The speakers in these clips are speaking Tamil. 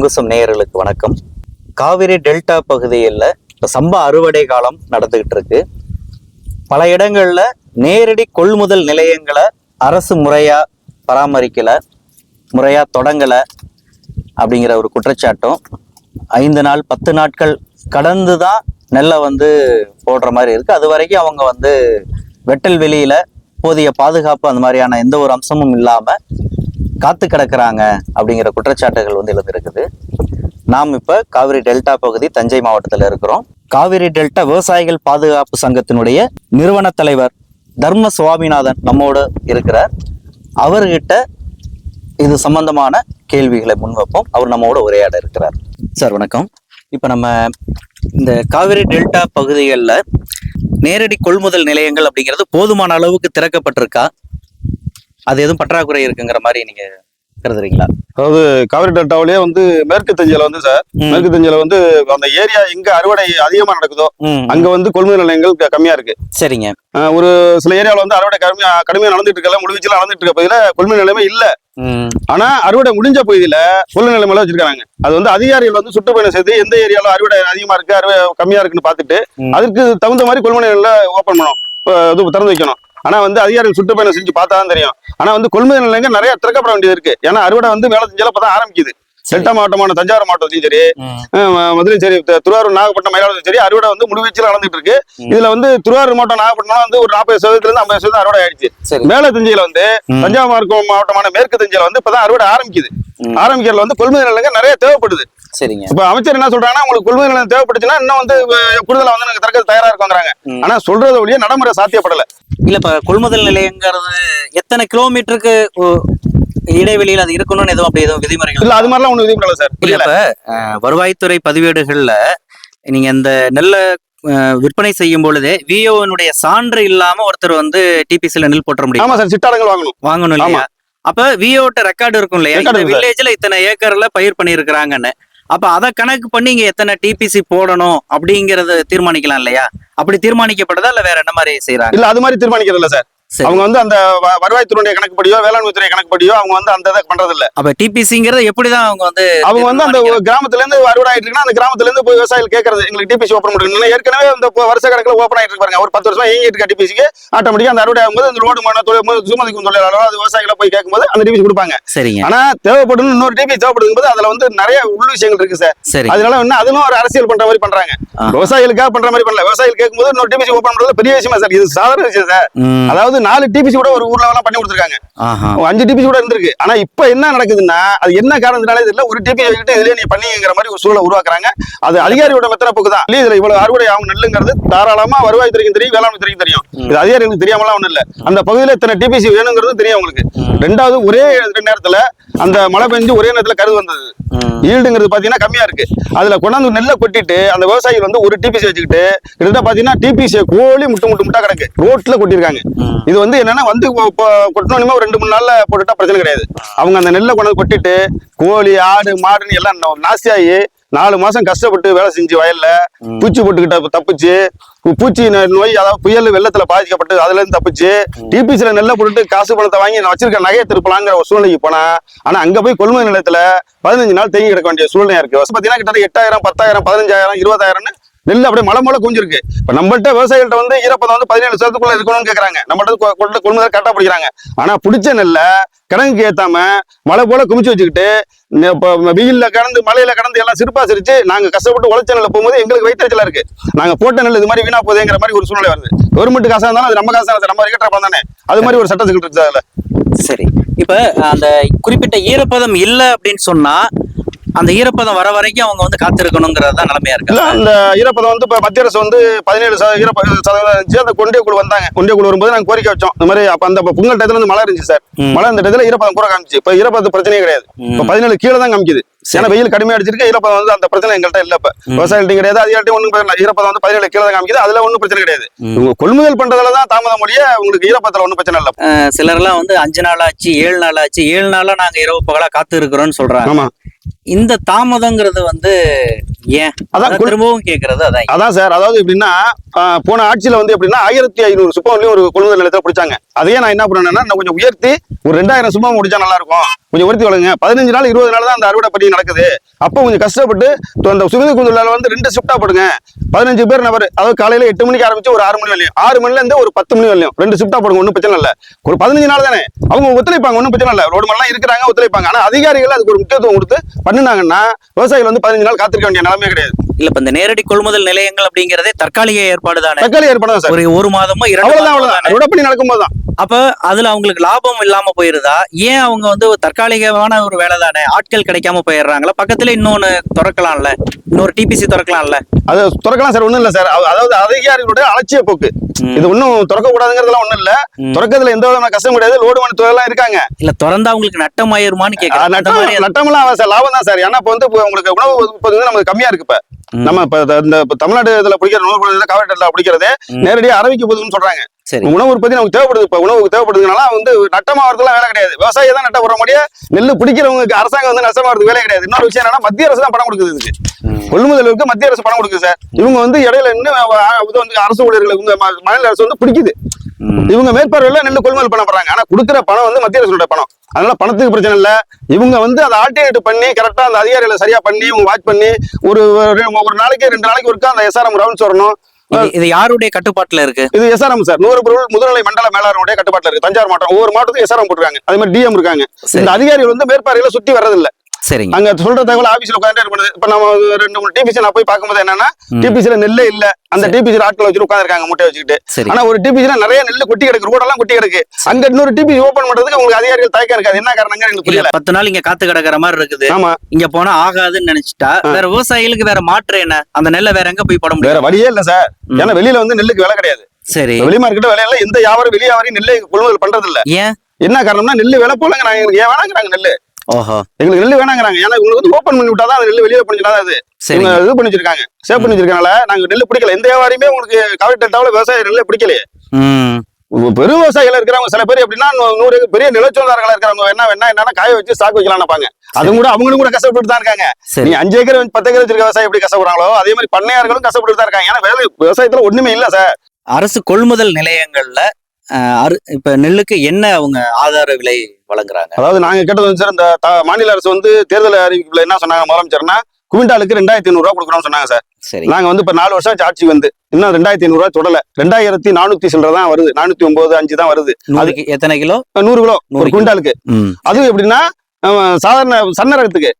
அங்குசம் நேயர்களுக்கு வணக்கம். காவிரி டெல்டா பகுதியில் இப்போ சம்பா அறுவடை காலம் நடந்துகிட்டு இருக்கு. பல இடங்களில் நேரடி கொள்முதல் நிலையங்களை அரசு முறையாக பராமரிக்கலை முறையாக தொடங்கலை அப்படிங்கிற ஒரு குற்றச்சாட்டும். ஐந்து நாள் பத்து நாட்கள் கடந்து தான் நெல்லை வந்து போடுற மாதிரி இருக்குது அது வரைக்கும் அவங்க வந்து வெட்டல் வெளியில் போதிய பாதுகாப்பு அந்த மாதிரியான எந்த ஒரு அம்சமும் இல்லாமல் காத்து கிடக்கிறாங்க அப்படிங்கிற குற்றச்சாட்டுகள் வந்து எழுந்திருக்குது. நாம் இப்போ காவிரி டெல்டா பகுதி தஞ்சை மாவட்டத்தில் இருக்கிறோம். காவிரி டெல்டா விவசாயிகள் பாதுகாப்பு சங்கத்தினுடைய நிறுவன தலைவர் தர்ம சுவாமிநாதன் நம்மோடு இருக்கிறார். அவர்கிட்ட இது சம்பந்தமான கேள்விகளை முன்வைப்போம். அவர் நம்மோட உரையாட இருக்கிறார். சார் வணக்கம். இப்போ நம்ம இந்த காவிரி டெல்டா பகுதிகளில் நேரடி கொள்முதல் நிலையங்கள் அப்படிங்கிறது போதுமான அளவுக்கு திறக்கப்பட்டிருக்கா? அது எதுவும் பற்றாக்குறை இருக்குங்கிற மாதிரி நீங்க கருதுறீங்களா? அதாவது காவிரி டெல்டாவிலேயே வந்து மேற்கு தஞ்சையில வந்து சார். மேற்கு தஞ்சையில வந்து அந்த ஏரியா எங்க அறுவடை அதிகமா நடக்குதோ அங்க வந்து கொள்முதல் நிலையங்கள் கம்மியா இருக்கு. சரிங்க. ஒரு சில ஏரியாவில் வந்து அறுவடை கம்மியா கடுமையா நடந்துட்டு இருக்கல முழுவீச்சுல நடந்துட்டு இருக்க பகுதியில கொள்முதல் நிலையமே இல்ல. ஆனா அறுவடை முடிஞ்ச பகுதியில கொள்முதல் நிலையம் வச்சிருக்காங்க. அது வந்து அதிகாரிகள் வந்து சுற்றுப்பயணம் செய்து எந்த ஏரியால அறுவடை அதிகமா இருக்கு அறுவடை கம்மியா இருக்குன்னு பார்த்துட்டு ம். அதுக்கு தகுந்த மாதிரி கொள்முதல் நிலையம் ஓப்பன் பண்ணணும். இது திறந்து வைக்கணும். ஆனா வந்து அதிகாரிகள் சுற்றுப்பயணம் செஞ்சு பார்த்தா தான் தெரியும். ஆனா வந்து கொள்முதல் நிலையங்கள் நிறைய திறக்கப்பட வேண்டியது இருக்கு. ஏன்னா அறுவடை வந்து மேல தஞ்சால இப்பதான் ஆரம்பிக்குது. டெல்டா மாவட்டமான தஞ்சாவூர் மாவட்டத்தையும் சரி மதுரையும் சரி திருவாரூர் நாகப்பட்டினம் மயிலாடுதுறை சரி அறுவடை வந்து முழுவீச்சில் நடந்துட்டு இருக்கு. இதுல வந்து திருவாரூர் மாவட்டம் நாகப்பட்டினம் வந்து ஒரு நாற்பது சதவீதத்துல இருந்து ஐம்பது சதவீதம் அறுவடை ஆயிடுச்சு. மேல தஞ்சையில வந்து. தஞ்சாவூர் மாவட்டமான மேற்கு தஞ்சையில வந்து இப்பதான் அறுவடை ஆரம்பிக்குது. ஆரம்பிக்கிறதுல வந்து கொள்முதல் நிலையங்கள் நிறைய தேவைப்படுது. சரிங்க. இப்ப அமைச்சர் என்ன சொல்றாங்கன்னா உங்களுக்கு கொள்முதல் நிலையம் தேவைப்பட்டுச்சுன்னா இன்னும் வந்து கூடுதலா வந்து நாங்க திறக்க தயாரா இருக்கோங்கிறாங்க. ஆனா சொல்றது ஒழிய நடைமுறை சாத்தியப்படல. இல்ல இப்ப கொள்முதல் நிலையங்கிறது எத்தனை கிலோமீட்டருக்கு இடைவெளியில் அது இருக்கணும்னு எதுவும் அப்படி எதுவும் விதிமுறைகள் இல்ல அது மாதிரிலாம் ஒண்ணு விதிப்படல சார். இல்ல இப்ப வருவாய்த்துறை பதிவேடுகள்ல நீங்க இந்த நெல்ல விற்பனை செய்யும் பொழுதே விஓனுடைய சான்று இல்லாம ஒருத்தர் வந்து டிபிசில நெல் போட்டுற முடியும்? ஆமா சார் சிட்டாடங்கள் வாங்கணும். வாங்கணும் இல்லையா? அப்ப விஓட்ட ரெக்கார்டு இருக்கும் இல்லையா. வில்லேஜ்ல இத்தனை ஏக்கர்ல பயிர் பண்ணியிருக்கிறாங்கன்னு. அப்ப அதை கணக்கு பண்ணி இங்க எத்தனை டிபிசி போடணும் அப்படிங்கறத தீர்மானிக்கலாம் இல்லையா? அப்படி தீர்மானிக்கப்பட்டதா இல்ல வேற என்ன மாதிரி செய்யறாங்க இல்ல அது மாதிரி தீர்மானிக்கிறது இல்ல சார். அவங்க வந்து அந்த வருவாய்த்துறையுடைய கணக்குப்படியோ வேளாண்மை துறை கணக்குப்படியோ அவங்க வந்து அந்த இதை பண்றது இல்ல அப்ப டிபிசிங்கிறது எப்படிதான் அவங்க வந்து அவங்க வந்து அந்த? கிராமத்துல இருந்து அறுவடை ஆயிட்டு இருக்குன்னா அந்த கிராமத்துல இருந்து போய் விவசாயிகள் கேட்கறது. எங்களுக்கு டிபிசி ஓப்பன் பண்ணுங்க ஏற்கனவே இந்த இப்போ வருஷ கணக்குல ஓப்பன் ஆயிட்டு இருக்கு பாருங்க. ஒரு பத்து வருஷமா இயங்கிட்டு இருக்க டிபிசிக்கு ஆட்டோமேட்டிக்கா அந்த அறுவடை ஆகும்போது அந்த ரோடு மன தொழில் சுமதிக்கும் தொழிலாளரோ அது விவசாயிகளை போய் கேட்கும்போது அந்த டிபிசி கொடுப்பாங்க. சரிங்க. ஆனா தேவைப்படும் இன்னொரு டிபிசி தேவைப்படுது போது அதுல வந்து நிறைய உள் விஷயங்கள் இருக்கு சார். சரி. அதனால என்ன அதுவும் ஒரு அரசியல் பண்ற மாதிரி பண்றாங்க. விவசாயிகளுக்காக பண்ற மாதிரி பண்ணல. விவசாயிகள் கேட்கும்போது இன்னொரு டிபிசி ஓப்பன் பண்றது பெரிய விஷயமா சார். இது சாதாரண விஷயம் சார். ம், நாலு டிபிசி கூட ஒரு ஊர்ல எல்லாம் பண்ணி கொடுத்துருக்காங்க. அஞ்சு டிபிசி கூட இருந்திருக்கு. ஆனா இப்ப என்ன நடக்குதுன்னா அது என்ன காரணத்தினால தெரியல ஒரு டிபி வச்சுக்கிட்டு இதுலயே நீ பண்ணிங்கிற மாதிரி ஒரு சூழலை உருவாக்குறாங்க. அது அதிகாரியோட மெத்தன போக்கு தான் இதுல இவ்வளவு அறுவடை ஆகும் நெல்லுங்கிறது தாராளமா வருவாய் துறைக்கும் தெரியும் வேளாண்மை துறைக்கும் தெரியும். இது அதிகாரிகளுக்கு தெரியாமலாம் ஒண்ணும் இல்ல. அந்த பகுதியில இத்தனை டிபிசி வேணுங்கிறது தெரியும் அவங்களுக்கு. ம். ரெண்டாவது ஒரே நேரத்துல அந்த மழை பெஞ்சு ஒரே நேரத்துல கருது வந்தது. ஈல்டுங்கிறது பாத்தீங்கன்னா கம்மியா இருக்கு. அதுல கொண்டாந்து நெல்லை கொட்டிட்டு அந்த விவசாயிகள் வந்து ஒரு டிபிசி வச்சுக்கிட்டு கிட்டத்தட்ட பாத்தீங்கன்னா டிபிசி கோழி முட்டு முட்டு முட்டா கிடக்கு. ரோட்ல கொட்டிருக்காங்க. ம். இது வந்து என்னன்னா வந்து கொ- கொ- கொட்டணுமா ஒரு ரெண்டு மூணு நாள்ல போட்டுட்டா பிரச்சனை கிடையாது. அவங்க அந்த நெல்லை கொண்டு வந்து கொட்டிட்டு கோழி ஆடு மாடுன்னு எல்லாம் நா- நாஸ்தியாகி நாலு மாசம் கஷ்டப்பட்டு வேலை செஞ்சு வயல்ல. பூச்சி போட்டுக்கிட்ட தப்பிச்சு. பூச்சி நோய் அதாவது புயல் வெள்ளத்துல பாதிக்கப்பட்டு அதுல இருந்து தப்பிச்சு. டிபிசில நெல்லை போட்டுட்டு காசு பணத்தை வாங்கி நான் வச்சிருக்க நகையை திருப்பலாங்கிற ஒரு சூழ்நிலைக்கு போனா ஆனா அங்க போய் கொள்முதல் நிலையத்துல பதினஞ்சு நாள் தேங்கி கிடக்க வேண்டிய சூழ்நிலையா இருக்கு. பாத்தீங்கன்னா கிட்ட எட்டாயிரம் பத்தாயிரம் பதினஞ்சாயிரம் இருபதாயிரம்னு நெல் அப்படியே மலை மலை குஞ்சிருக்கு இப்போ நம்மள்ட்ட விவசாயிகள்ட்ட வந்து ஈரப்பதம் வந்து பதினேழு சதத்துக்குள்ள இருக்கணும்னு கேட்குறாங்க நம்மள்ட்ட கொ- கொண்டு கொள்முதல் கரெக்டாக பிடிக்கிறாங்க. ஆனால் பிடிச்ச நெல்லை கிழங்குக்கு ஏற்றாம மழை போல குமிச்சு வச்சுக்கிட்டு இப்போ வெயிலில் கடந்து மலையில கடந்து எல்லாம் சிரிப்பா சிரிச்சு நாங்கள் கஷ்டப்பட்டு உழைச்ச நெல்லை போகும்போது எங்களுக்கு வயிற்றுச்சலா இருக்கு. நாங்கள் போட்ட நெல் இது மாதிரி வீணா போகுதுங்கிற மாதிரி ஒரு சூழ்நிலை வருது. கவர்மெண்ட் காசாக இருந்தாலும் அது நம்ம காசாக இருந்தாலும் நம்ம இருக்கிற பணம் தானே. அது மாதிரி ஒரு சட்ட சிக்கல் அதில். சரி. இப்போ அந்த குறிப்பிட்ட ஈரப்பதம் இல்லை அப்படின்னு சொன்னா அந்த ஈரப்பதம் வர வரைக்கும் அவங்க வந்து காத்திருக்கணுங்கிறது தான் நிலைமையா இல்ல இருக்கு அந்த ஈரப்பதம் வந்து இப்ப மத்திய அரசு வந்து பதினேழு சத ஈரப்ப சதவீதம் இருந்துச்சு அந்த கொண்டே குழு வந்தாங்க. கொண்டே குழு வரும்போது நாங்க கோரிக்கை வச்சோம். இந்த மாதிரி அப்ப அந்த பொங்கல் டயத்துல இருந்து மழை இருந்துச்சு சார். மழை அந்த டயத்துல ஈரப்பதம் கூட காமிச்சு. இப்ப ஈரப்பதம் பிரச்சனையே கிடையாது. இப்ப பதினேழு கீழே தான் காமிக்குது. ஏன்னா வெயில் கடுமையா அடிச்சிருக்கு. ஈரப்பதம் வந்து அந்த பிரச்சனை எங்கள்கிட்ட இல்ல இப்ப. விவசாயிகள்ட்ட கிடையாது. ஒண்ணும் பிரச்சனை இல்ல. ஈரப்பதம் வந்து பதினேழு கீழே காமிக்குது. அதுல ஒண்ணும் பிரச்சனை கிடையாது. இவங்க கொள்முதல் பண்றதுல தான் தாமதம் மொழிய உங்களுக்கு ஈரப்பதத்துல ஒண்ணும் பிரச்சனை இல்ல. சிலர்லாம் வந்து அஞ்சு நாள் ஆச்சு ஏழு நாள் ஆச்சு ஏழு நாளா நாங்க இரவு பகலா காத்து இருக்கிறோம்னு சொல்றாங்க. ஆமா. இந்த தாமதங்கிறது வந்து ஏன்? அதான் திரும்பவும் கேக்குறது அதான். அதான் சார். அதாவது எப்படின்னா போன ஆட்சியில வந்து எப்படின்னா ஆயிரத்தி ஐநூறு சுப்பம்லயும் ஒரு கொள்முதல் நிலையத்தை பிடிச்சாங்க. அதையே நான் என்ன பண்ணேன்னா நான் கொஞ்சம் உயர்த்தி ஒரு ரெண்டாயிரம் சுப்பம் முடிச்சா நல்லா இருக்கும் கொஞ்சம் உயர்த்தி வளருங்க. பதினஞ்சு நாள் இருபது நாள் தான் அந்த அறுவடை பணி நடக்குது. அப்போ கொஞ்சம் கஷ்டப்பட்டு அந்த சுமதி குந்தலால வந்து ரெண்டு ஷிஃப்டா போடுங்க பதினஞ்சு பேர் நபர். அதாவது காலையில எட்டு மணிக்கு ஆரம்பிச்சு ஒரு ஆறு மணி வரையும் ஆறு மணில இருந்து ஒரு பத்து மணி வரையும் ரெண்டு ஷிஃப்டா போடுங்க ஒன்றும் பிரச்சனை இல்லை. ஒரு பதினஞ்சு நாள் தானே. அவங்க ஒத்துழைப்பாங்க ஒன்றும் பிரச்சனை இல்லை. ரோடு மரெல்லாம் இருக்கிறாங்க ஒத்துழைப்பாங்க. ஆனா அதிகாரிகள் அதுக்கு ஒரு முக்கியத்துவம் கொடுத்து பண்ணினாங்கன்னா விவசாயிகள் வந்து பதினஞ்சு நாள் காத்திருக்க வேண்டிய நிலைமை கிடையாது. இல்ல இந்த நேரடி கொள்முதல் நிலையங்கள் அப்படிங்கறதே தற்காலிக ஏற்பாடு தானே? ஏற்படும் சார். ஒரு ஒரு மாதமோ இரண்டு அவ்வளவுதான் நடக்கும்போது தான்? அப்ப அதுல அவங்களுக்கு லாபம் இல்லாம போயிருதா ஏன் அவங்க வந்து தற்காலிகமான ஒரு வேலை தானே ஆட்கள் கிடைக்காம போயிடுறாங்களா? பக்கத்துல இன்னொன்னு திறக்கலாம்ல. இன்னொரு டிபிசி திறக்கலாம்ல. அது திறக்கலாம் சார் ஒண்ணும் இல்ல சார். அதாவது அதிகாரிகளுடைய அலட்சிய போக்கு. இது ஒண்ணும் திறக்க கூடாதுங்கிறதுலாம் ஒண்ணும் இல்ல. திறக்கிறதுல எந்த விதமான கஷ்டம் கிடையாது. லோடு மணி தொழிலாம் இருக்காங்க. இல்ல திறந்தா அவங்களுக்கு நட்டம் ஆயிருமான்னு அந்த நட்டம் ஆகாது சார். லாபம் தான் சார். ஏன்னா இப்போ வந்து உங்களுக்கு உணவு வந்து நமக்கு கம்மியா இருக்கு இப்ப. நம்ம இப்ப இந்த- தமிழ்நாடு இதுல பிடிக்கிற பொருள் காவல்துறையில பிடிக்கிறதே. நேரடியாக அரவிக்கு போகுதுன்னு சொல்றாங்க. சரி. உணவு உற்பத்தி நமக்கு தேவைப்படுது. இப்ப உணவுக்கு தேவைப்படுதுனால வந்து நட்டமாகறதுலாம் வேலை கிடையாது. விவசாயி தான் நட்டம் வர முடியாது நெல் பிடிக்கிறவங்களுக்கு அரசாங்கம் வந்து நஷ்டமாகிறது வேலை கிடையாது. இன்னொரு விஷயம் என்னன்னா மத்திய அரசு தான் பணம் கொடுக்குது இதுக்கு. கொள்முதலுக்கு மத்திய அரசு பணம் கொடுக்குது சார். இவங்க வந்து இடையில இன்னும் இது வந்து அரசு ஊழியர்களை இவங்க மாநில அரசு வந்து பிடிக்குது. இவங்க மேற்பார்வையில நெல் கொள்முதல் பண்ண போறாங்க. ஆனா கொடுக்குற பணம் வந்து மத்திய அரசோட பணம். அதனால பணத்துக்கு பிரச்சனை இல்ல. இவங்க வந்து அதை ஆல்டர்னேட் பண்ணி கரெக்டா அந்த அதிகாரிகளை சரியா பண்ணி இவங்க வாட்ச் பண்ணி ஒரு ஒரு- ஒரு நாளைக்கு ரெண்டு நாளைக்கு ஒருக்கா அந்த எஸ்ஆர்எம் ரவுண்ட்ஸ் வரணும். இது- யாருடைய கட்டுப்பாட்டுல இருக்கு? இது எஸ்ஆர்எம் சார். நூறு பொருள் முதுநிலை மண்டல மேலாளருடைய கட்டுப்பாட்டுல இருக்கு. தஞ்சாவூர் மாவட்டம் ஒவ்வொரு மாவட்டத்துக்கும் எஸ்ஆர்எம் போட்டுருக்காங்க. அதே மாதிரி டிஎம் இருக்காங்க. இந்த அதிகாரிகள் வந்து மேற்பார்வையில சுத்தி வர்றதில்ல. சரிங்க. அங்க சொல்ற தகவல் ஆபீஸ்ல உட்காந்து இப்ப நம்ம ரெண்டு மூணு டிபிசி நான் போய் பார்க்கும்போது என்னன்னா. டிபிசில நெல்லே இல்ல. அந்த டிபிசி ஆட்களை வச்சுட்டு உட்காந்துருக்காங்க முட்டை வச்சுக்கிட்டு. ஆனா ஒரு டிபிசில நிறைய நெல் கொட்டி கிடக்கு ரோடெல்லாம் கொட்டி கிடக்கு. அங்க இன்னொரு டிபிசி ஓபன் பண்றதுக்கு உங்களுக்கு அதிகாரிகள் தயக்கம் இருக்காது. என்ன காரணங்க எங்களுக்கு புரியல. பத்து நாள் இங்க காத்து கிடக்குற மாதிரி இருக்குது. ஆமா. இங்க போனா ஆகாதுன்னு நினைச்சிட்டா வேற விவசாயிகளுக்கு வேற மாற்று என்ன? அந்த நெல்லை வேற எங்க போய் போட வேற முடியும் வழியே இல்ல சார். ஏன்னா வெளியில வந்து நெல்லுக்கு விலை கிடையாது. சரி. வெளி மார்க்கெட் விலையில எந்த வியாபாரம் வெளி வியாபாரம் நெல்லை கொள்முதல் பண்றது இல்ல ஏன்? என்ன காரணம்னா நெல் விலை போலங்க நாங்க ஏன் வேணாங்கிறாங்க நெல்லு. ஓஹோ. எங்களுக்கு நெல் வேணாங்கிறாங்க. ஏன்னா உங்களுக்கு வந்து ஓபன் பண்ணி விட்டாதான் அந்த நெல் வெளியில பண்ணிச்சுனா அது. இது பண்ணி வச்சிருக்காங்க சேவ் பண்ணி வச்சிருக்கனால நாங்க நெல் பிடிக்கல. எந்த வியாபாரியுமே உங்களுக்கு காவிரி டெல்டாவில் விவசாய நெல்லை பிடிக்கலையே. பெரும் விவசாயிகள் இருக்கிறவங்க சில பேர் எப்படின்னா நூறு பெரிய நிலச்சொந்தாரங்களா இருக்கிறவங்க என்ன வேணா என்னன்னா காய வச்சு ஸ்டாக் வைக்கலாம் நினைப்பாங்க. அதுவும் கூட அவங்களும் கூட கஷ்டப்பட்டு தான் இருக்காங்க. நீ அஞ்சு ஏக்கர் பத்து ஏக்கர் வச்சிருக்க விவசாயி எப்படி கஷ்டப்படுறாங்களோ அதே மாதிரி பண்ணையார்களும் கஷ்டப்பட்டு தான் இருக்காங்க. ஏன்னா வேலை விவசாயத்துல ஒண்ணுமே இல்ல சார். அரசு கொள்முதல் நிலையங்கள்ல அரு- இப்ப நெல்லுக்கு என்ன அவங்க ஆதார விலை வழங்குறாங்க? அதாவது நாங்க கேட்டது வந்து சார் இந்த மாநில அரசு வந்து தேர்தல் அறிவிப்புல என்ன சொன்னாங்க முதலமைச்சர்னா குவிண்டாலுக்கு ரெண்டாயிரத்தி ஐநூறு ரூபா கொடுக்கணும்னு சொன்னாங்க சார். சரி. நாங்க வந்து இப்ப நாலு வருஷம் ஆட்சி வந்து. இன்னும் ரெண்டாயிரத்தி ஐநூறு ரூபா தொடல. ரெண்டாயிரத்தி நானூத்தி சில்லற தான் வருது. நானூத்தி ஒன்பது அஞ்சு தான் வருது. நூறுக்கு எத்தனை கிலோ? நூறு கிலோ நூறு ஒரு. குவிண்டாலுக்கு. அதுவும் எப்படின்னா சாதாரண சன்ன ரகத்துக்கு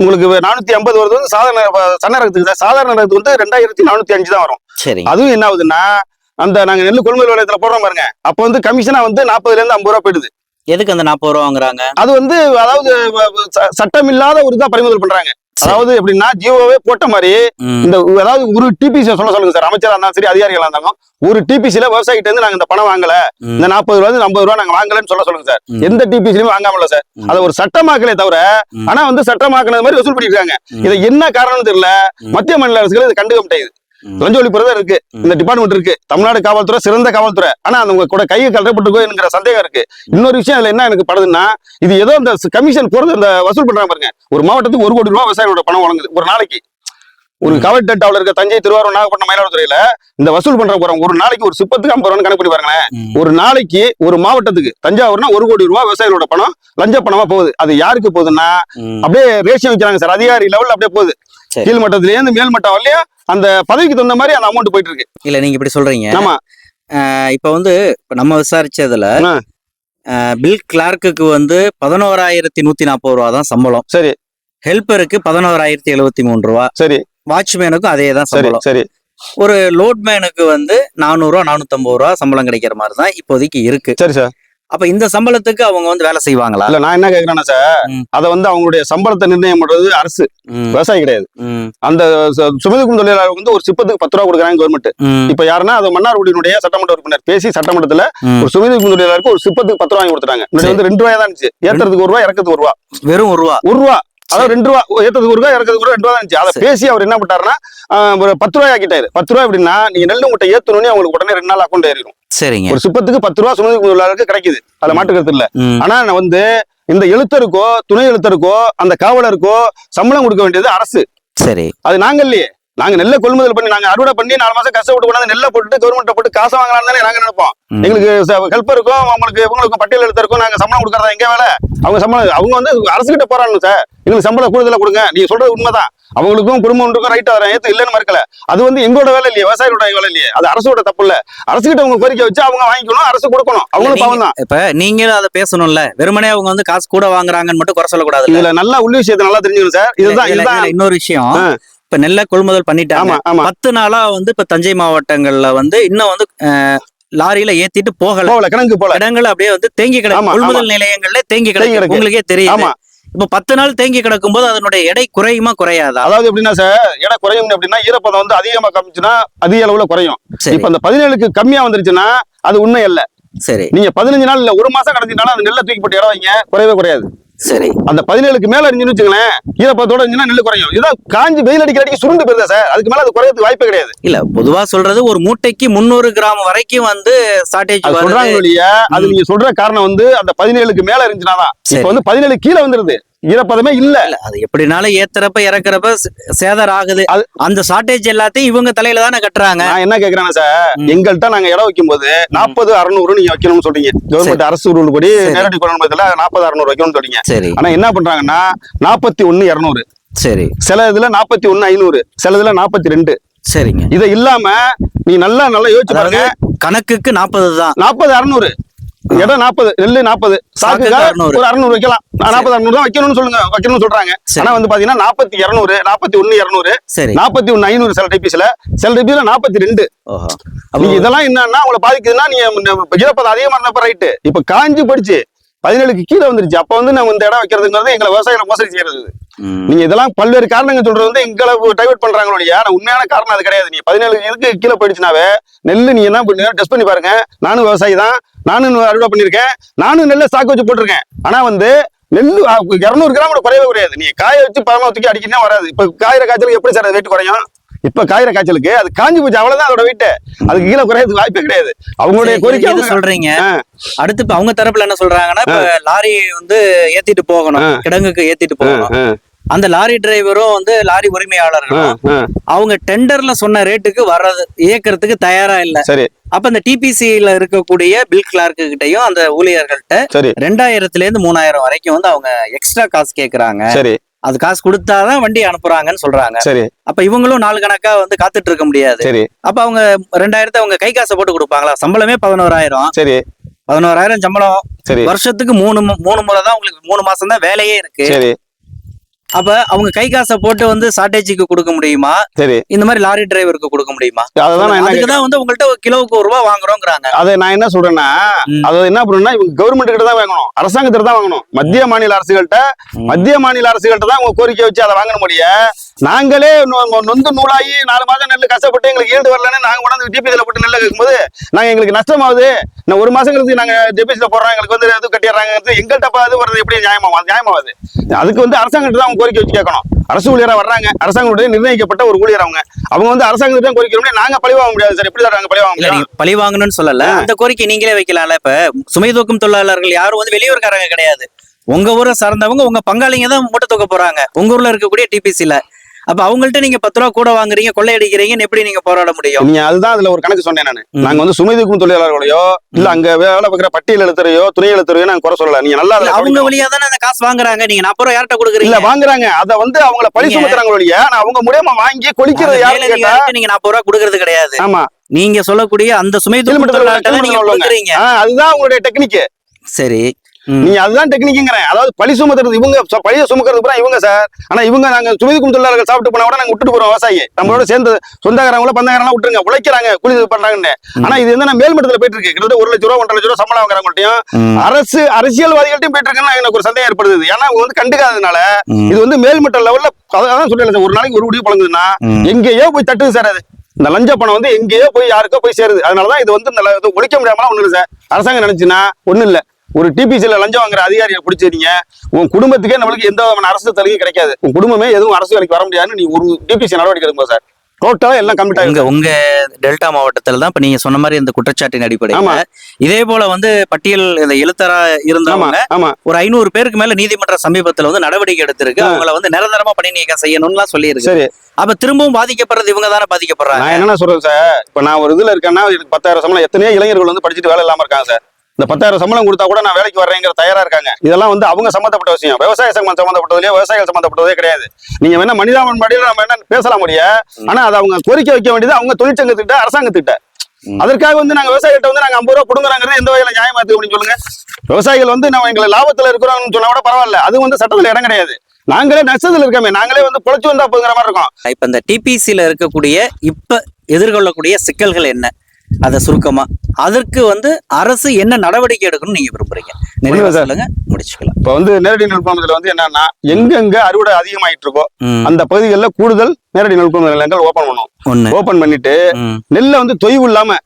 உங்களுக்கு நானூத்தி ஐம்பது வருது வந்து சாதாரண சன்ன ரகத்துக்கு சாதாரண ரகத்துக்கு வந்து ரெண்டாயிரத்தி நானூத்தி அஞ்சு தான் வரும். சரி அதுவும் என்ன ஆகுதுன்னா அந்த நாங்க நெல் கொள்முதல் நிலையத்துல போடுறோம் பாருங்க அப்போ வந்து கமிஷனா வந்து நாற்பதுல இருந்து ஐம்பது ரூபா போயிடுது எதுக்கு அந்த நாற்பது ரூபா வாங்குறாங்க அது வந்து அதாவது சட்டம் இல்லாத ஒரு இதா பறிமுதல் பண்றாங்க. அதாவது எப்படின்னா ஜியோவே போட்ட மாதிரி இந்த அதாவது ஒரு டிபிசி சொல்ல சொல்லுங்க சார் அமைச்சரா இருந்தாலும் சரி அதிகாரிகளா இருந்தாலும் ஒரு டிபிசில விவசாயிகிட்ட இருந்து நாங்க இந்த பணம் வாங்கல இந்த நாற்பது ரூபா இருந்து ஐம்பது ரூபா நாங்க வாங்கலன்னு சொல்ல சொல்லுங்க சார். எந்த டிபிசிலுமே வாங்காமல சார். அதை ஒரு சட்டமாக்கலே தவிர. ஆனா வந்து சட்டமாக்குனது மாதிரி வசூல் பண்ணிருக்காங்க. இதை என்ன காரணம்னு தெரியல. மத்திய மாநில அரசுகள் இது கண்டுக்க மாட்டேங்குது ம். லஞ்ச ஒழிப்புறதா இருக்கு. இந்த டிபார்ட்மெண்ட் இருக்கு. தமிழ்நாடு காவல்துறை சிறந்த காவல்துறை. ஆனா அந்த உங்க கூட கையை கலட்டப்பட்டு என்கிற சந்தேகம் இருக்கு. இன்னொரு விஷயம் அதுல என்ன எனக்கு படுதுன்னா இது ஏதோ இந்த கமிஷன் போறது அந்த வசூல் பண்றாங்க பாருங்க. ஒரு மாவட்டத்துக்கு ஒரு கோடி ரூபாய் விவசாயிகளோட பணம் வழங்குது. ஒரு நாளைக்கு. ஒரு ம். காவல் டெட்டாவில் இருக்க தஞ்சை திருவாரூர் நாகப்பட்டினம் மயிலாடுதுறையில இந்த வசூல் பண்ற போறோம் ஒரு நாளைக்கு ஒரு சிப்பத்துக்கு ஐம்பது ரூபாய் கணக்கு பண்ணி பாருங்களேன். ஒரு நாளைக்கு ஒரு மாவட்டத்துக்கு தஞ்சாவூர்னா ஒரு கோடி ரூபாய் விவசாயிகளோட பணம் லஞ்ச பணமா போகுது. அது யாருக்கு போகுதுன்னா. அப்படியே ரேஷியோ வைக்கிறாங்க சார். அதிகாரி லெவல்ல அப்படியே போகுது. கீழ் மட்டத்துல இருந்து மேல் மட்டம் வரலையும் அந்த பதவிக்கு தகுந்த மாதிரி அந்த அமௌண்ட் போயிட்டு இருக்கு இல்ல நீங்க இப்படி சொல்றீங்க. ஆமா. இப்ப வந்து நம்ம விசாரிச்சதுல பில் கிளார்க்குக்கு வந்து பதினோராயிரத்தி நூத்தி நாற்பது ரூபா தான் சம்பளம். சரி. ஹெல்ப்பருக்கு பதினோராயிரத்தி எழுபத்தி மூணு ரூபா. சரி. வாட்ச்மேனுக்கும் அதே தான் சரி சம்பளம். சரி. ஒரு லோட்மேனுக்கு வந்து நானூறுரூவா நானூத்தம்பது ரூபா சம்பளம் கிடைக்கிற மாதிரி தான் இப்போதைக்கு இருக்கு. சரி சார். அப்ப இந்த சம்பளத்துக்கு அவங்க வந்து வேலை செய்வாங்களா? இல்ல நான் என்ன கேக்குறேன்னா சார். அத வந்து அவங்களுடைய சம்பளத்தை நிர்ணயம் பண்றது அரசு விவசாயி கிடையாது. அந்த சுமதிக்கும் தொழிலாளர் வந்து ஒரு சிப்பத்துக்கு பத்து ரூபா கொடுக்குறாங்க கவர்மெண்ட் இப்ப யாருன்னா அது மன்னார்குடியினுடைய சட்டமன்ற உறுப்பினர் பேசி சட்டமன்றத்துல. ஒரு சுமதிக்கும் தொழிலாளருக்கு ஒரு சிப்பத்துக்கு பத்து ரூபா வாங்கி கொடுத்துட்டாங்க. வந்து ரெண்டு ரூபாயா தான் இருந்துச்சு. ஏத்துறதுக்கு ஒரு ரூபா இறக்கிறதுக்கு ஒரு ரூபா. வெறும் ஒரு ரூபா. ஒரு ரூபா. அதாவது ரெண்டு ரூபா ஏத்ததுக்கு ஒரு ரூபா இறக்கிறதுக்கு ஒரு ரெண்டு ரூபா தான் இருந்துச்சு. அதை. பேசி அவர் என்ன பண்ணாருன்னா ஆஹ், ஒரு பத்து ரூபாய் ஆக்கிட்டாரு. பத்து ரூபாய் எப்படின்னா நீங்க நெல் மூட்டை ஏத்தணும்னே அவங்களுக்கு உடனே ரெண்டு நாள் அக்கௌண்ட் ஏறிடும் சரிங்க. ஒரு சிப்பத்துக்கு பத்து ரூபா சுமதி தொழிலாளருக்கு கிடைக்குது. அதுல மாட்டுக்கிறது இல்ல. ஆனா நான் வந்து இந்த எழுத்தருக்கோ துணை எழுத்தருக்கோ அந்த காவலருக்கோ சம்பளம் கொடுக்க வேண்டியது அரசு. சரி. அது நாங்க இல்லையே நாங்க நெல்லை கொள்முதல் பண்ணி நாங்க அறுவடை பண்ணி நாலு மாசம் கஷ்டப்பட்டு கொண்டாந்து நெல்லை போட்டு கவர்மெண்ட் போட்டு காசு வாங்கலாம் தானே நாங்க நினைப்போம். எங்களுக்கு ஹெல்ப்பருக்கும் அவங்களுக்கு இவங்களுக்கும் பட்டியல் எழுத்தருக்கும் நாங்க சம்பளம் கொடுக்கறதா எங்க வேலை? அவங்க சம்பளம் அவங்க வந்து அரசு கிட்ட போறாங்க சார். எங்களுக்கு சம்பளம் கூடுதலா கொடுங்க. நீங்க சொல்றது உண்மைதான். அவங்களுக்கும் குடும்பம் ஒன்றுக்கும் ரைட் அதை ஏத்து இல்லைன்னு மறுக்கல. அது வந்து எங்களோட வேலை இல்லையே விவசாயியோட வேலை இல்லையே. அது அரசோட தப்பு இல்ல. அரசு கிட்ட அவங்க கோரிக்கை வச்சு அவங்க வாங்கிக்கணும் அரசு கொடுக்கணும். அவங்களும் பாவம் தான் இப்ப நீங்களும் அதை பேசணும்ல. வெறுமனே அவங்க வந்து காசு கூட வாங்குறாங்கன்னு மட்டும் குறை சொல்லக்கூடாது இதுல நல்லா உள்ள விஷயத்தை நல்லா தெரிஞ்சுக்கணும் சார். இதுதான் இதுதான். இன்னொரு விஷயம். இப்ப நெல்லை கொள்முதல் பண்ணிட்டாங்க. பத்து நாளா வந்து இப்ப தஞ்சை மாவட்டங்கள்ல வந்து இன்னும் வந்து லாரியில ஏத்திட்டு போகல. கணக்கு போல. இடங்கள் அப்படியே வந்து தேங்கி கிடக்கு. கொள்முதல் நிலையங்கள்ல தேங்கி கிடக்கு. உங்களுக்கே தெரியும் இப்ப பத்து நாள் தேங்கி கிடக்கும் போது அதனுடைய எடை குறையுமா குறையாதா? அதாவது எப்படின்னா சார் எடை குறையும் அப்படின்னா ஈரப்பதம் வந்து அதிகமா காமிச்சுன்னா அதிக அளவுல குறையும். சரி. இப்ப அந்த பதினேழுக்கு கம்மியா வந்துருச்சுன்னா அது உண்மை அல்ல. சரி. நீங்க பதினஞ்சு நாள் இல்ல ஒரு மாசம் கிடைச்சினாலும் அந்த நெல்லை தூக்கி போட்டு இடம் வைங்க. குறையவே குறையாது. சரி. அந்த பதினேழுக்கு மேல இருந்துச்சுன்னு வச்சுங்களேன் ஈரப்பதத்தோட இருந்துச்சுன்னா நெல் குறையும். இதான் காஞ்சி வெயில் அடிக்கிற அடிக்க சுருண்டு போயிருதா சார்? அதுக்கு மேல அது குறையறதுக்கு வாய்ப்பே கிடையாது. இல்ல பொதுவா சொல்றது ஒரு மூட்டைக்கு முந்நூறு கிராம் வரைக்கும் வந்து ஷார்டேஜ் சொல்றாங்க அது நீங்க சொல்ற காரணம் வந்து அந்த பதினேழுக்கு மேல இருந்துச்சுன்னா தான். இப்ப வந்து பதினேழு கீழே வந்துருது. ஈரப்பதமே இல்ல. அது எப்படினாலும் ஏத்துறப்ப இறக்குறப்ப சே- சேதாரம் ஆகுது அந்த ஷார்டேஜ் எல்லாத்தையும் இவங்க தலையில தானே கட்டுறாங்க. நான் என்ன கேக்குறேன்னா சார். எங்கள்கிட்ட நாங்க இடம் வைக்கும் போது நாற்பது அறுநூறு நீங்க வைக்கணும்னு சொல்றீங்க. கவர்மெண்ட் அரசு ரூல் படி. நேரடி கொள்முதல நாற்பது அறுநூறு வைக்கணும்னு சொல்றீங்க. சரி. ஆனா என்ன பண்றாங்கன்னா நாற்பத்தி ஒண்ணு இருநூறு. சரி. சில இதுல நாற்பத்தி ஒண்ணு ஐநூறு. சில இதுல நாற்பத்தி ரெண்டு. சரிங்க. இதை இல்லாம நீ நல்லா நல்லா யோசிச்சு பாருங்க. கணக்குக்கு நாற்பது தான். நாற்பது அறுநூறு. இடம் நாற்பது நெல்லு நாற்பது சாக்குக்கு சாக்குக்கு 600. ஒரு அறுநூறு வைக்கலாம். நாற்பது அறுநூறு தான் வைக்கணும்னு சொல்லுங்க வைக்கணும்னு சொல்றாங்க. ஆனா வந்து பாத்தீங்கன்னா நாற்பத்தி இருநூறு நாற்பத்தி ஒண்ணு இருநூறு நாற்பத்தி ஒண்ணு ஐநூறு சில டைபிஸ்ல சில டைபிஸ்ல நாற்பத்தி ரெண்டு. நீங்க இதெல்லாம் என்னன்னா உங்களை பாதிக்குதுன்னா நீங்க ஈரப்பதம் அதிகமா இருந்தப்ப ரைட்டு இப்ப காஞ்சி போயிடுச்சு. பதினேழுக்கு கீழே வந்துருச்சு. அப்ப வந்து நம்ம இந்த இடம் வைக்கிறதுங்கிறது எங்களை விவசாயிகளை மோசடி செய்யறது நீங்க இதெல்லாம் பல்வேறு காரணங்கள் சொல்றது வந்து எங்களை டைவர்ட் பண்றாங்களோ ஆனா உண்மையான காரணம் அது கிடையாது. நீங்க பதினேழு இதுக்கு கீழே போயிடுச்சுனாவே நெல் நீங்க என்ன பண்ணுங்க? டெஸ்ட் பண்ணி பாருங்க. நானும் விவசாயி தான். நானும் அறுவடை பண்ணிருக்கேன் நானும் நெல்லை ஸ்டாக் வச்சு போட்டிருக்கேன். ஆனா வந்து நெல் இருநூறு கிராம் கூட குறையவே குறையாது. நீங்க காய வச்சு பழமா தூக்கி அடிக்கிட்டே வராது. இப்ப காயிற காய்ச்சலுக்கு எப்படி சார் வெயிட் குறையும்? இப்ப காயிற காய்ச்சலுக்கு அது காஞ்சி போச்சு. அவ்வளவுதான் அதோட வெயிட் அதுக்கு கீழே குறையறதுக்கு வாய்ப்பே கிடையாது. அவங்களுடைய கோரிக்கை சொல்றீங்க. அடுத்து அவங்க தரப்புல என்ன சொல்றாங்கன்னா இப்ப லாரி வந்து ஏத்திட்டு போகணும். கிடங்குக்கு ஏத்திட்டு போகணும். அந்த லாரி டிரைவரும் வந்து லாரி உரிமையாளர்களும். அவங்க டெண்டர்ல சொன்ன ரேட்டுக்கு வர்றது இயக்கிறதுக்கு தயாரா இல்ல. சரி. அப்ப இந்த டிபிசில இருக்கக்கூடிய பில் கிளார்க்கு கிட்டயும் அந்த ஊழியர்கள்ட்ட ரெண்டாயிரத்துல இருந்து மூணாயிரம் வரைக்கும் வந்து அவங்க எக்ஸ்ட்ரா காசு கேக்குறாங்க. சரி. அது காசு கொடுத்தாதான் வண்டி அனுப்புறாங்கன்னு சொல்றாங்க. சரி. அப்ப இவங்களும் நாலு கணக்கா வந்து காத்துட்டு இருக்க முடியாது. சரி. அப்ப அவங்க ரெண்டாயிரத்தை அவங்க கை காசை போட்டு கொடுப்பாங்களா? சம்பளமே பதினோராயிரம். சரி. பதினோராயிரம் சம்பளம். சரி. வருஷத்துக்கு மூணு மூணு முறை தான் உங்களுக்கு மூணு மாசம் தான் வேலையே இருக்கு. சரி. அப்ப அவங்க கை காசை போட்டு வந்து ஷார்டேஜுக்கு கொடுக்க முடியுமா? சரி. இந்த மாதிரி லாரி டிரைவருக்கு கொடுக்க முடியுமா? அததான் வந்து உங்கள்ட்ட ஒரு கிலோவுக்கு ஒரு ரூபா வாங்குறோங்கிறாங்க. அதை நான் என்ன சொல்றேன்னா. அதை என்ன பண்ணணும்னா இவங்க கவர்மெண்ட் கிட்ட தான் வாங்கணும். அரசாங்கத்திட்ட தான் வாங்கணும். மத்திய மாநில அரசுகள்கிட்ட. மத்திய மாநில அரசுகள்கிட்ட தான் உங்க கோரிக்கை வச்சு அதை வாங்கணும் முடிய நாங்களே நொந்து நூலாகி நாலு மாதம் நெல் கஷ்டப்பட்டு எங்களுக்கு ஈடு வரலன்னு நாங்க கொண்டாந்து டிபிசில போட்டு நெல்லை கேட்கும்போது நாங்க எங்களுக்கு நஷ்டமாகுது. இன்னும் ஒரு மாசம் கழிச்சு நாங்க டிபிசில போடுறோம் எங்களுக்கு வந்து இது கட்டிடுறாங்க எங்கள்கிட்ட அது வர்றது எப்படி நியாயமாகும்? அது நியாயமாகுது. அதுக்கு வந்து அரசாங்கத்தை தான் அவங்க கோரிக்கை வச்சு கேட்கணும். அரசு ஊழியரா வர்றாங்க. அரசாங்கத்துடைய நிர்ணயிக்கப்பட்ட ஒரு ஊழியர் அவங்க. அவங்க வந்து அரசாங்கத்தை தான் கோரிக்கை முடியும் நாங்க பழி வாங்க முடியாது சார். எப்படி சார் நாங்க பழி வாங்க இல்ல முடியும்? நீங்க பழி வாங்கணும்னு சொல்லல. அந்த கோரிக்கை நீங்களே வைக்கலாம்ல இப்ப. சுமை தூக்கும் தொழிலாளர்கள் யாரும் வந்து வெளியூர்காரங்க கிடையாது. உங்க ஊரை சார்ந்தவங்க உங்க பங்காளிங்க தான் மூட்டை தூக்க போறாங்க. உங்க ஊர்ல இருக்கக்கூடிய டிபிசில அப்ப அவங்கள்ட்ட நீங்க பத்து ரூபா கூட வாங்குறீங்க கொள்ளையடிக்கிறீங்கன்னு எப்படி நீங்க போராட முடியும்? நீங்க அதுதான் அதுல ஒரு கணக்கு சொன்னேன் நானு. நாங்க வந்து சுமை தூக்கும் தொழிலாளர்களையோ இல்ல அங்க வேலை பார்க்குற பட்டியல் எழுத்துறையோ துணை எழுத்துறையோ நாங்க குறை சொல்லல. நீங்க நல்லா இல்ல, அவங்க. வழியா தானே அந்த காசு வாங்குறாங்க? நீங்க நாற்பது ரூபா யார்கிட்ட இல்ல கொடுக்குறீங்க வாங்குறாங்க. அத வந்து அவங்கள பழி சுமத்துறாங்க வழியா அவங்க மூலியமா வாங்கி கொளிக்கிறது யாருன்னு கேட்டா நீங்க நாற்பது ரூபா கொடுக்கறது கிடையாது. ஆமா. நீங்க சொல்லக்கூடிய அந்த சுமை நீங்க அதுதான் உங்களுடைய டெக்னிக் சரி. நீங்க அதுதான் டெக்னிக்குங்கிறேன் அதாவது பழி சுமத்துறது இவங்க பழிய சுமக்கிறது பூரா இவங்க சார் ஆனா இவங்க நாங்க சுமை தூக்கும் தொழிலாளர்கள் சாப்பிட்டு போனா கூட நாங்க விட்டுட்டு போறோம் விவசாயி. நம்மளோட சேர்ந்து சொந்தக்காரங்கள பந்தக்காரங்களா விட்டுருங்க. உழைக்கிறாங்க கூலி பண்றாங்கன்னு. ஆனா இது என்ன மேல்மட்டத்துல போயிட்டு இருக்கு கிட்டத்தட்ட ஒரு லட்ச ரூபா ஒன்றரை லட்ச ரூபா சம்பளம் வாங்குறவங்கள்ட்டையும். அரசு அரசியல்வாதிகள்ட்டையும் போயிட்டு இருக்குன்னு எனக்கு ஒரு சந்தேகம் ஏற்படுது. ஏன்னா அவங்க வந்து கண்டுக்காததுனால. இது வந்து மேல்மட்ட லெவல்ல அதான் சொல்லல ஒரு நாளைக்கு ஒரு முடிவு பழங்குதுன்னா. எங்கேயோ போய் தட்டுது சார் அது. இந்த லஞ்ச பணம் வந்து எங்கேயோ போய் யாருக்கோ போய் சேருது. அதனாலதான் இது வந்து ஒழிக்க முடியாமலாம் ஒண்ணு இல்லை சார் அரசாங்கம் நினைச்சுன்னா ஒண்ணு இல்ல. ஒரு டிபிசில லஞ்சம் வாங்குற அதிகாரியை பிடிச்சிருங்க உன் குடும்பத்துக்கே நம்மளுக்கு எந்த விதமான அரசு சலுகையும் கிடைக்காது. உன் குடும்பமே எதுவும் அரசு வேலைக்கு வர முடியாதுன்னு நீ ஒரு டிபிசி நடவடிக்கை எடுக்கும் சார். டோட்டலா எல்லாம் கம்ப்ளீட் ஆயிருக்கு உங்க டெல்டா மாவட்டத்துல தான் இப்ப நீங்க சொன்ன மாதிரி இந்த குற்றச்சாட்டின் அடிப்படையில. இதே போல வந்து பட்டியல் இந்த எழுத்தரா இருந்தவங்க ஒரு ஐநூறு பேருக்கு மேல நீதிமன்ற சமீபத்துல வந்து நடவடிக்கை எடுத்திருக்கு. அவங்கள வந்து நிரந்தரமா பணி நீக்கம் செய்யணும்லாம் சொல்லி இருக்கு சரி. அப்ப திரும்பவும் பாதிக்கப்படுறது இவங்க தானே பாதிக்கப்படுறாங்க? நான் என்ன சொல்றேன் சார்? இப்ப நான் ஒரு இதுல இருக்கேன்னா எனக்கு பத்தாயிரம் சம்பளம் எத்தனையோ இளைஞர்கள் வந்து படிச்சுட்டு வேலை இல்லாம இருக்காங்க சார். இந்த பத்தாயிரம் சம்பளம் கொடுத்தா கூட நான் வேலைக்கு வர்றேங்கிற தயாரா இருக்காங்க. இதெல்லாம் வந்து அவங்க சம்பந்தப்பட்ட விஷயம். விவசாய சம்பந்தம் சம்பந்தப்பட்டதுலயே விவசாயிகள் சம்பந்தப்பட்டதே கிடையாது. நீங்க வேணா மனிதாபன் படியில நம்ம என்ன பேசலாம் முடிய ஆனா அதை அவங்க கோரிக்கை வைக்க வேண்டியது அவங்க தொழிற்சங்கத்திட்ட அரசாங்கத்திட்ட. அதற்காக வந்து நாங்க விவசாயிகிட்ட வந்து நாங்க ஐம்பது ரூபா கொடுங்குறாங்கிறது எந்த வகையில நியாயமா இருக்கு அப்படின்னு சொல்லுங்க. விவசாயிகள் வந்து நம்ம எங்களை லாபத்துல இருக்கிறோம்னு சொன்னா கூட பரவாயில்ல. அது வந்து சட்டத்துல இடம் கிடையாது. நாங்களே நஷ்டத்துல இருக்கோமே. நாங்களே வந்து பொழைச்சு வந்தா போங்கிற மாதிரி இருக்கோம். இப்ப இந்த டிபிசில இருக்கக்கூடிய இப்ப எதிர்கொள்ளக்கூடிய சிக்கல்கள் என்ன? அத சுருக்கமா அதற்கு வந்து அரசு என்ன நடவடிக்கை எடுக்கணும்னு நீங்க விரும்புறீங்க? சார். சொல்லுங்க முடிச்சுக்கலாம். இப்ப வந்து நேரடி நெல்பொழுதுல வந்து என்னன்னா எங்கெங்க அறுவடை அதிகமாயிட்டு இருக்கோ அந்த பகுதிகளில் கூடுதல் நேரடி நெல்பொழுது நிலங்கள் ஓபன் ஒண்ணு. ஓபன் பண்ணிட்டு நெல்லை வந்து தொய்வு இல்லாம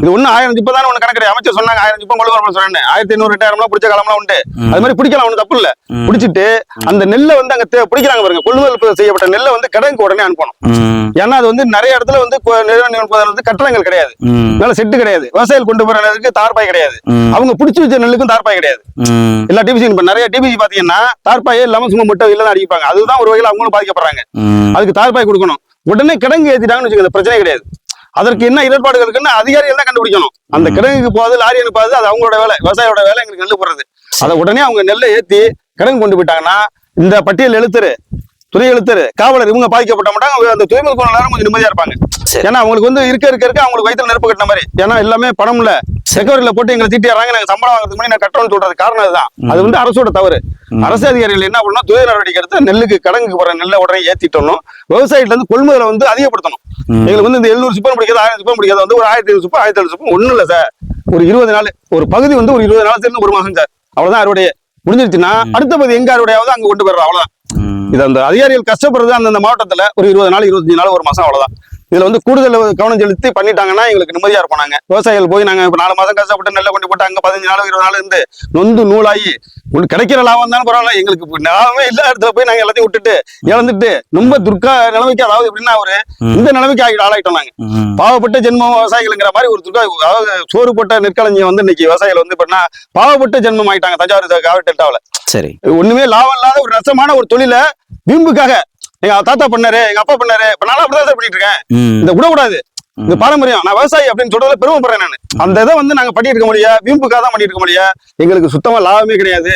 இது ஒண்ணு ஆயிரம் ஜிப்பம் தானே ஒண்ணு கணக்கு. அமைச்சர் சொன்னாங்க ஆயிரம் ஜிப்பம் கொள்ளுவர் சொன்னேன் ஆயிரத்தி ஐநூறு ரெண்டாயிரம்லாம் பிடிச்ச காலம்லாம் உண்டு. அது மாதிரி பிடிக்கலாம் ஒண்ணு தப்பு இல்ல. பிடிச்சிட்டு அந்த நெல்லை வந்து அங்க பிடிக்கிறாங்க பாருங்க கொள்முதல் செய்யப்பட்ட நெல்லை வந்து கடனுக்கு உடனே அனுப்பணும். ஏன்னா அது வந்து நிறைய இடத்துல வந்து வந்து கட்டணங்கள் கிடையாது. மேல செட்டு கிடையாது. விவசாயிகள் கொண்டு போற நெல்லுக்கு தார்பாய் கிடையாது. அவங்க பிடிச்சி வச்ச நெல்லுக்கும் தார்பாய் கிடையாது. எல்லா டிபிசி இப்ப நிறைய டிபிசி பாத்தீங்கன்னா தார்பாயே இல்லாம சும்மா முட்டை இல்ல தான் அடிப்பாங்க. அதுதான் ஒரு வகையில அவங்களும் பாதிக்கப்படுறாங்க. அதுக்கு தார்பாய் கொடுக்கணும். உடனே கிடங்கு ஏத்திட்டாங்கன்னு வச்சுக்கோங்க பிரச்சனை கிடையாது. அதற்கு என்ன இடர்பாடுகள் இருக்குன்னு அதிகாரிகள் தான் கண்டுபிடிக்கணும். அந்த. கிடங்குக்கு போகாது லாரி அனுப்பாது அது அவங்களோட வேலை விவசாயியோட வேலை எங்களுக்கு நெல் போடுறது அதை உடனே அவங்க நெல்லை ஏத்தி கிடங்கு கொண்டு போயிட்டாங்கன்னா இந்த பட்டியல் எழுத்துரு. துணை எழுத்தர் காவலர் இவங்க பாதிக்கப்பட்ட மாட்டாங்க. அவங்க அந்த தூய்மை போன நேரம் கொஞ்சம் நிம்மதியா இருப்பாங்க. சரி. ஏன்னா அவங்களுக்கு வந்து இருக்க இருக்க இருக்க அவங்களுக்கு வயித்துல நெருப்பு கட்டின மாதிரி. ஏன்னா எல்லாமே பணம் இல்ல. செக்யூரிட்டில போட்டு எங்களை திட்டிடுறாங்க நாங்க சம்பளம் வாங்குறதுக்கு முன்னாடி நான் கட்டணும்னு சொல்றது காரணம் அதுதான். அது வந்து அரசோட தவறு. அரசு அதிகாரிகள் என்ன பண்ணணும்? துறை நடவடிக்கை எடுத்து நெல்லுக்கு கடங்குக்கு போற நெல்லை உடனே ஏத்திட்டணும். விவசாயிட்ட இருந்து கொள்முதலை வந்து அதிகப்படுத்தணும். எங்களுக்கு வந்து இந்த எழுநூறு சிப்பம் பிடிக்காது ஆயிரம் சிப்பம் பிடிக்காது. வந்து ஒரு ஆயிரத்தி ஐநூறு சிப்பம் ஆயிரத்தி ஐநூறு சிப்பம் ஒண்ணும் இல்ல சார். ஒரு இருபது நாள் ஒரு பகுதி வந்து ஒரு இருபது நாள் சேர்ந்து ஒரு மாசம் சார். அவ்வளவுதான் அறுவடை முடிஞ்சிருச்சுன்னா அடுத்த பகுதி எங்க அறுவடையாவது அங்க கொண்டு போயிடுறோம். அவ்வளவுதான். இது அந்த அதிகாரிகள் கஷ்டப்படுறது அந்தந்த மாவட்டத்துல ஒரு இருபது நாள் இருபத்தஞ்சு நாள் ஒரு மாசம் அவ்வளவுதான். இதுல வந்து கூடுதல் கவனம் செலுத்தி பண்ணிட்டாங்கன்னா எங்களுக்கு நிம்மதியா இருப்போம் நாங்க. விவசாயிகள் போய் நாங்க இப்ப நாலு மாசம் கஷ்டப்பட்டு நெல்லை கொண்டு போட்டு அங்க பதினஞ்சு நாள் இருபது நாள் இருந்து நொந்து நூலாகி உங்களுக்கு கிடைக்கிற லாபம் தானே பரவாயில்ல எங்களுக்கு லாபமே இல்லாத இடத்துல போய் நாங்க எல்லாத்தையும் விட்டுட்டு இழந்துட்டு ரொம்ப துர்க்கா நிலைமைக்கு அதாவது எப்படின்னா ஒரு ம். இந்த நிலைமைக்கு ஆகி ஆளாயிட்டோம் நாங்க. ம், பாவப்பட்ட ஜென்மம் விவசாயிகள்ங்கிற மாதிரி ஒரு துர்கா அதாவது சோறு போட்ட நெற்களஞ்சியம் வந்து இன்னைக்கு விவசாயிகள் வந்து இப்ப பாவப்பட்ட ஜென்மம் ஆயிட்டாங்க தஞ்சாவூர் காவல் டெல்டாவில். சரி. ஒண்ணுமே லாபம் இல்லாத ஒரு ரசமான ஒரு தொழில வீம்புக்காக எங்க தாத்தா பண்ணாரு எங்க அப்பா பண்ணாரு இப்ப நானும் அப்படிதான் பண்ணிட்டு இருக்கேன். இந்த விடக்கூடாது. இந்த பாரம்பரியம். நான் விவசாயி அப்படின்னு சொல்றதுல பெருமைப்படுறேன் நான். அந்த இதை வந்து நாங்க பண்ணிட்டு இருக்க முடியாது. வீம்புக்காக தான் பண்ணிட்டு இருக்க முடியாது. எங்களுக்கு சுத்தமா லாபமே கிடையாது.